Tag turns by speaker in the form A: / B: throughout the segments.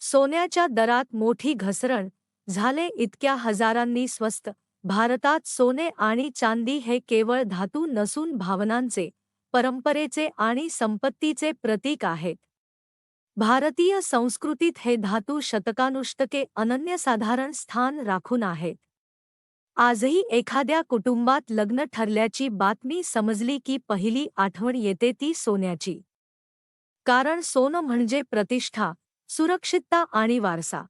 A: सोन्याच्या दरात मोठी घसरण झाले इतक्या हजारांनी स्वस्त. भारतात सोने आणि चांदी हे केवळ धातू नसून भावनांचे परंपरेचे आणि संपत्तीचे प्रतीक आहेत. भारतीय संस्कृतीत हे धातू शतकानुष्टके अनन्यसाधारण स्थान राखून आहेत. आजही एखाद्या कुटुंबात लग्न ठरल्याची बातमी समजली की पहिली आठवण येते ती सोन्याची. कारण सोनं म्हणजे प्रतिष्ठा सुरक्षितता आणि वारसा.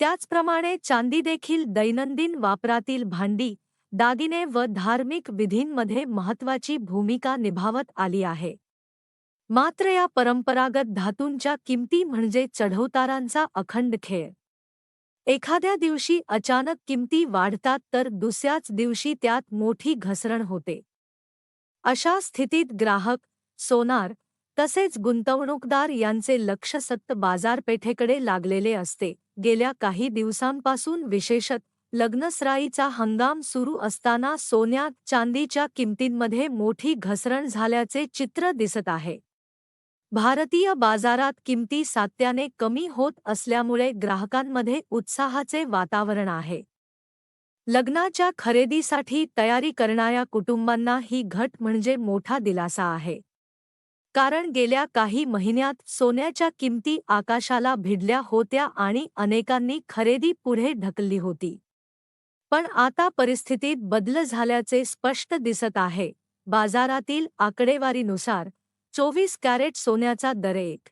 A: त्याचप्रमाणे चांदी देखील दैनंदिन वापरातील भांडी दागिने व धार्मिक विधींमध्ये महत्वाची भूमिका निभावत आली आहे. मात्र या परंपरागत धातूंच्या किमती म्हणजे चढउतारांचा अखंड खेळ. एखाद्या दिवशी अचानक किमती वाढतात तर दुसऱ्याच दिवशी त्यात मोठी घसरण होते. अशा स्थितीत ग्राहक सोनार तसेच गुंतवणूकदार यांचे लक्ष सत्त बाजारपेठेकडे लागलेले असते. गेल्या काही दिवसांपासून विशेषत लग्नसराईचा हंगाम सुरू असताना सोन्या चांदीच्या किमतींमध्ये मोठी घसरण झाल्याचे चित्र दिसत आहे. भारतीय बाजारात किमती सात्याने कमी होत असल्यामुळे ग्राहकांमध्ये उत्साहाचे वातावरण आहे. लग्नाच्या खरेदीसाठी तयारी करणाऱ्या कुटुंबांना ही घट म्हणजे मोठा दिलासा आहे. कारण गेल्या काही महिन्यात सोन्याच्या किमती आकाशाला भिडल्या होत्या आणि अनेकांनी खरेदी पुढे ढकलली होती. पण आता परिस्थितीत बदल झाल्याचे स्पष्ट दिसत आहे. बाजारातील आकडेवारीनुसार चोवीस कॅरेट सोन्याचा दर एक.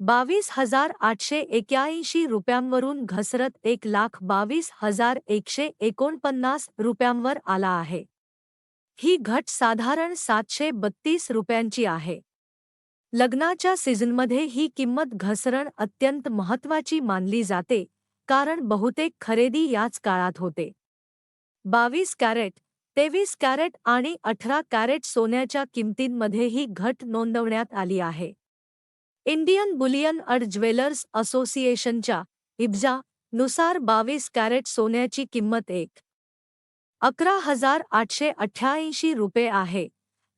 A: बावीस हजार आठशे एक्याऐंशी रुपयांवरून घसरत एक लाख बावीस हजार एकशे एकोणपन्नास रुपयांवर आला आहे. ही घट साधारण सातशे बत्तीस रुपयांची आहे. लग्नाच्या सीझनमध्ये ही किंमत घसरण अत्यंत महत्त्वाची मानली जाते कारण बहुतेक खरेदी याच काळात होते. बावीस कॅरेट तेवीस कॅरेट आणि अठरा कॅरेट सोन्याच्या किमतींमध्येही घट नोंदवण्यात आली आहे. इंडियन बुलियन अड ज्वेलर्स असोसिएशनच्या इब्जा नुसार बावीस कॅरेट सोन्याची किंमत एक. अकरा हजार आठशे अठ्ठ्याऐंशी रुपये आहे.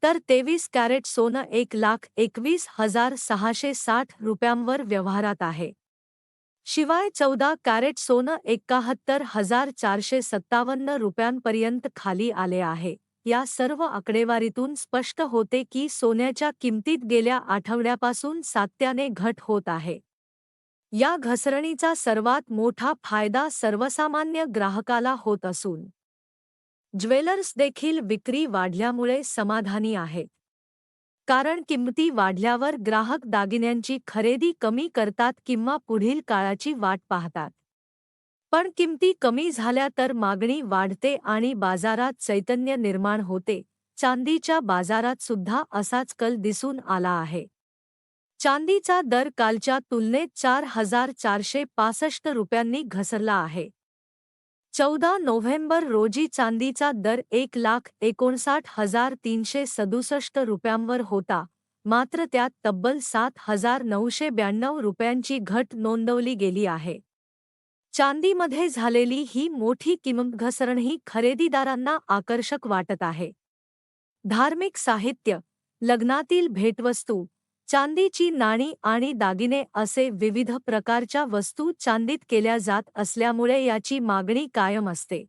A: तर तेवीस कॅरेट सोनं एक लाख एकवीस हजार सहाशे साठ रुपयांवर व्यवहारात आहे. शिवाय चौदा कॅरेट सोनं एकाहत्तर हजार चारशे सत्तावन्न रुपयांपर्यंत खाली आले आहे. या सर्व आकडेवारीतून स्पष्ट होते की सोन्याच्या किमतीत गेल्या आठवड्यापासून सात्याने घट होत आहे. या घसरणीचा सर्वात मोठा फायदा सर्वसामान्य ग्राहकाला होत असून ज्वेलर्स देखील विक्री वाढल्यामुळे समाधानी आहेत. कारण किंमती वाढल्यावर ग्राहक दागिन्यांची खरेदी कमी करतात किंवा पुढील काळाची वाट पाहतात. पण किंमती कमी झाल्या तर मागणी वाढते आणि बाजारात चैतन्य निर्माण होते. चांदीच्या बाजारात सुद्धा असाच कल दिसून आला आहे. चांदीचा दर कालच्या तुलनेत चार हजार चारशे पासष्ट रुपयांनी घसरला आहे. चौदा नोव्हेंबर रोजी चांदीचा दर एक लाख एकोणसाठ हजार तीनशे सदुसष्ट रुपयांवर होता. मात्र त्यात तब्बल सात हजार नऊशे ब्याण्णव रुपयांची घट नोंदवली गेली आहे. चांदीमध्ये झालेली ही मोठी किंमत घसरणही खरेदीदारांना आकर्षक वाटत आहे. धार्मिक साहित्य लग्नातील भेटवस्तू चांदीची नाणी आणि दागिने असे विविध प्रकारच्या वस्तू चांदीत केल्या जात असल्यामुळे याची मागणी कायम असते.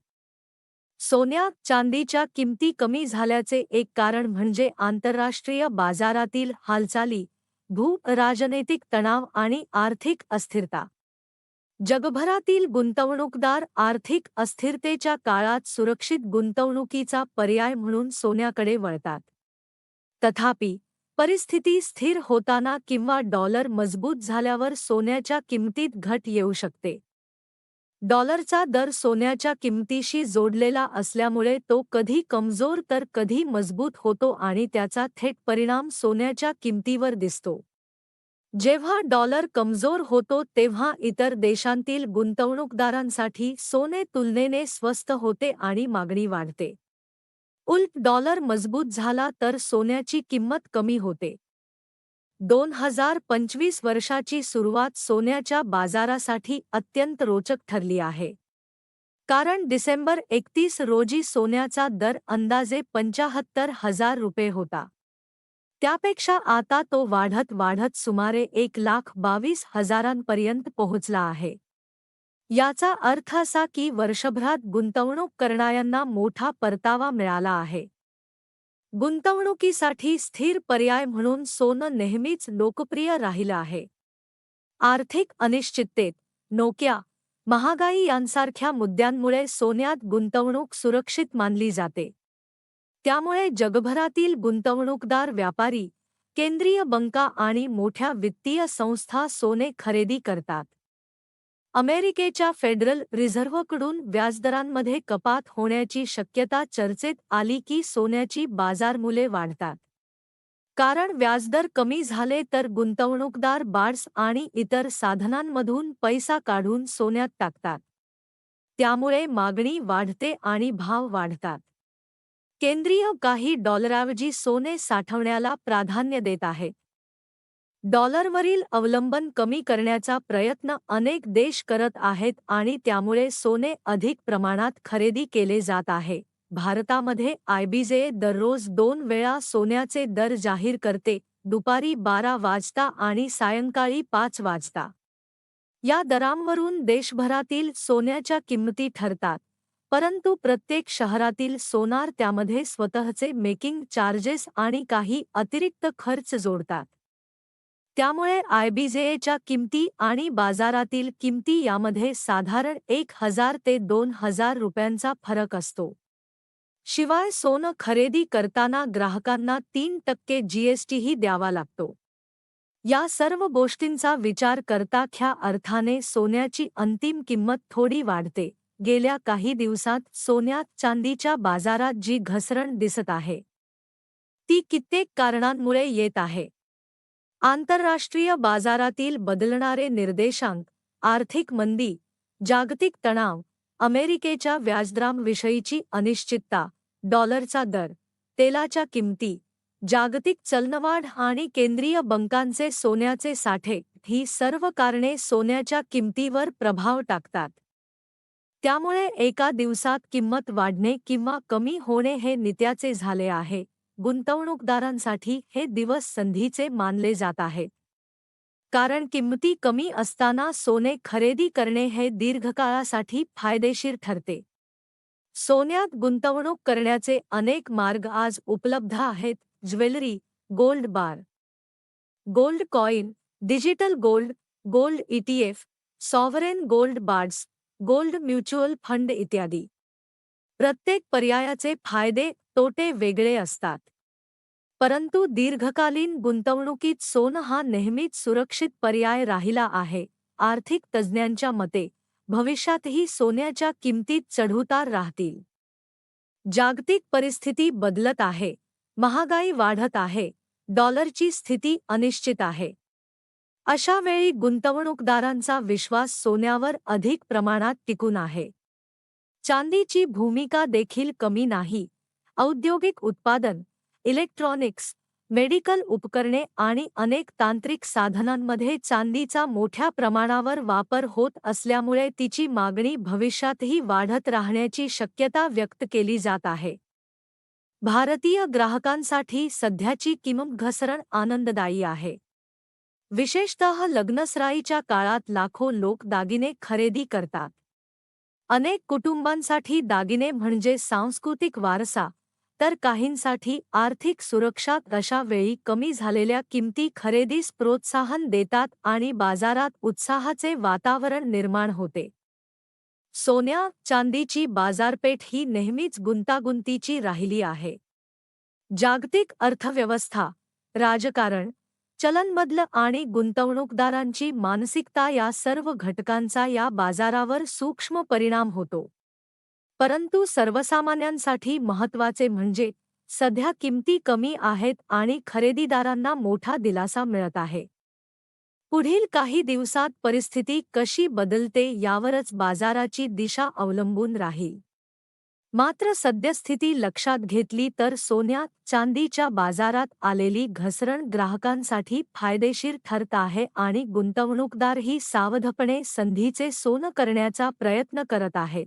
A: सोन्या चांदीच्या किमती कमी झाल्याचे एक कारण म्हणजे आंतरराष्ट्रीय बाजारातील हालचाली भू राजनैतिक तणाव आणि आर्थिक अस्थिरता. जगभरातील गुंतवणूकदार आर्थिक अस्थिरतेच्या काळात सुरक्षित गुंतवणुकीचा पर्याय म्हणून सोन्याकडे वळतात. तथापि परिस्थिती स्थिर होताना किंवा डॉलर मजबूत झाल्यावर सोन्याच्या किमतीत घट येऊ शकते. डॉलरचा दर सोन्याच्या किमतीशी जोडलेला असल्यामुळे तो कधी कमजोर तर कधी मजबूत होतो आणि त्याचा थेट परिणाम सोन्याच्या किमतीवर दिसतो. जेव्हा डॉलर कमजोर होतो तेव्हा इतर देशांतील गुंतवणूकदारांसाठी सोने तुलनेने स्वस्त होते आणि मागणी वाढते. उल्फ डॉलर मजबूत झाला तर सोन्याची किंमत कमी होते. दोन हजार पंचवीस वर्षाची सुरुवात सोन्याच्या बाजारासाठी अत्यंत रोचक ठरली आहे. कारण डिसेंबर एकतीस रोजी सोन्याचा दर अंदाजे पंचाहत्तर हजार रुपये होता. त्यापेक्षा आता तो वाढत वाढत सुमारे एक लाख बावीस हजारांपर्यंत पोहोचला आहे. याचा अर्थ असा की वर्षभरात गुंतवणूक करणाऱ्यांना मोठा परतावा मिळाला आहे. गुंतवणुकीसाठी स्थिर पर्याय म्हणून सोनं नेहमीच लोकप्रिय राहिलं आहे. आर्थिक अनिश्चिततेत नोक्या महागाई यांसारख्या मुद्द्यांमुळे सोन्यात गुंतवणूक सुरक्षित मानली जाते. त्यामुळे जगभरातील गुंतवणूकदार व्यापारी केंद्रीय बंका आणि मोठ्या वित्तीय संस्था सोने खरेदी करतात. अमेरिकेच्या फेडरल रिझर्व्हकडून व्याजदरांमध्ये कपात होण्याची शक्यता चर्चेत आली की सोन्याची बाजारमुले वाढतात. कारण व्याजदर कमी झाले तर गुंतवणूकदार बार्ड्स आणि इतर साधनांमधून पैसा काढून सोन्यात टाकतात. त्यामुळे मागणी वाढते आणि भाव वाढतात. केंद्रीय काही डॉलरऐवजी सोने साठवण्याला प्राधान्य देत आहेत डॉलरवरील अवलंबन कमी करण्याचा प्रयत्न अनेक देश करत आहेत आणि त्यामुळे सोने अधिक प्रमाणात खरेदी केले जात आहे. भारतामध्ये आयबीजे दररोज दोन वेळा सोन्याचे दर जाहीर करते दुपारी बारा वाजता आणि सायंकाळी पाच वाजता. या दरांवरून देशभरातील सोन्याच्या किंमती ठरतात परंतु प्रत्येक शहरातील सोनार त्यामध्ये स्वतःचे मेकिंग चार्जेस आणि काही अतिरिक्त खर्च जोडतात. त्यामुळे आयबीजेएच्या किमती आणि बाजारातील किमती यामध्ये साधारण एक हजार ते दोन हजार रुपयांचा फरक असतो. शिवाय सोनं खरेदी करताना ग्राहकांना तीन टक्के जीएसटीही द्यावा लागतो. या सर्व गोष्टींचा विचार करता ख्या अर्थाने सोन्याची अंतिम किंमत थोडी वाढते. गेल्या काही दिवसात सोन्यात चांदीच्या बाजारात जी घसरण दिसत आहे ती कित्येक कारणांमुळे येत आहे. आंतरराष्ट्रीय बाजारातील बदलणारे निर्देशांक आर्थिक मंदी जागतिक तणाव अमेरिकेच्या व्याजदरांविषयीची अनिश्चितता डॉलरचा दर तेलाच्या किंमती जागतिक चलनवाढ आणि केंद्रीय बंकांचे सोन्याचे साठे ही सर्व कारणे सोन्याच्या किंमतीवर प्रभाव टाकतात. त्यामुळे एका दिवसात किंमत वाढणे किंवा कमी होणे हे नित्याचे झाले आहे. गुंतवणूकदारांसाठी हे दिवस संधीचे मानले जात आहेत. कारण किंमती कमी असताना सोने खरेदी करणे हे दीर्घकाळासाठी फायदेशीर ठरते. सोन्यात गुंतवणूक करण्याचे अनेक मार्ग आज उपलब्ध आहेत. Jewellery, gold bar, gold coin, digital gold gold ETF sovereign gold bonds, gold mutual fund इत्यादी. प्रत्येक पर्यायाचे फायदे तोटे वेगळे असतात. परंतु दीर्घकालीन गुंतवणुकीत सोनं हा नेहमीच सुरक्षित पर्याय राहिला आहे. आर्थिक तज्ज्ञांच्या मते भविष्यातही सोन्याच्या किंमतीत चढउतार राहतील. जागतिक परिस्थिती बदलत आहे. महागाई वाढत आहे. डॉलरची स्थिती अनिश्चित आहे. अशा वेळी गुंतवणूकदारांचा विश्वास सोन्यावर अधिक प्रमाणात टिकून आहे. चांदीची भूमिका देखील कमी नाही. औद्योगिक उत्पादन इलेक्ट्रॉनिक्स मेडिकल उपकरणे आणि अनेक तांत्रिक साधनांमध्ये चांदीचा मोठ्या प्रमाणावर वापर होत असल्यामुळे तिची मागणी भविष्यातही वाढत राहण्याची शक्यता व्यक्त केली जात आहे. भारतीय ग्राहकांसाठी सध्याची किंमत घसरण आनंददायी आहे. विशेषतः लग्नसराईच्या काळात लाखो लोक दागिने खरेदी करतात. अनेक कुटुंबांसाठी दागिने म्हणजे सांस्कृतिक वारसा तर काहींसाठी आर्थिक सुरक्षा अशा वेळी कमी झालेल्या किमती खरेदीस प्रोत्साहन देतात आणि बाजारात उत्साहाचे वातावरण निर्माण होते. सोन्या चांदीची बाजारपेठ ही नेहमीच गुंतागुंतीची राहिली आहे. जागतिक अर्थव्यवस्था राजकारण चलनबदल आणि गुंतवणूकदारांची मानसिकता या सर्व घटकांचा या बाजारावर सूक्ष्म परिणाम होतो. परंतु सर्वसामान्यांसाठी महत्त्वाचे म्हणजे सध्या किमती कमी आहेत आणि खरेदीदारांना मोठा दिलासा मिळत आहे. पुढील काही दिवसात परिस्थिती कशी बदलते यावरच बाजाराची दिशा अवलंबून राहील. मात्र सद्यस्थिती लक्षात घेतली तर सोन्यात चांदीच्या बाजारात आलेली घसरण ग्राहकांसाठी फायदेशीर ठरत आहे आणि गुंतवणूकदारही सावधपणे संधीचे सोनं करण्याचा प्रयत्न करत आहेत.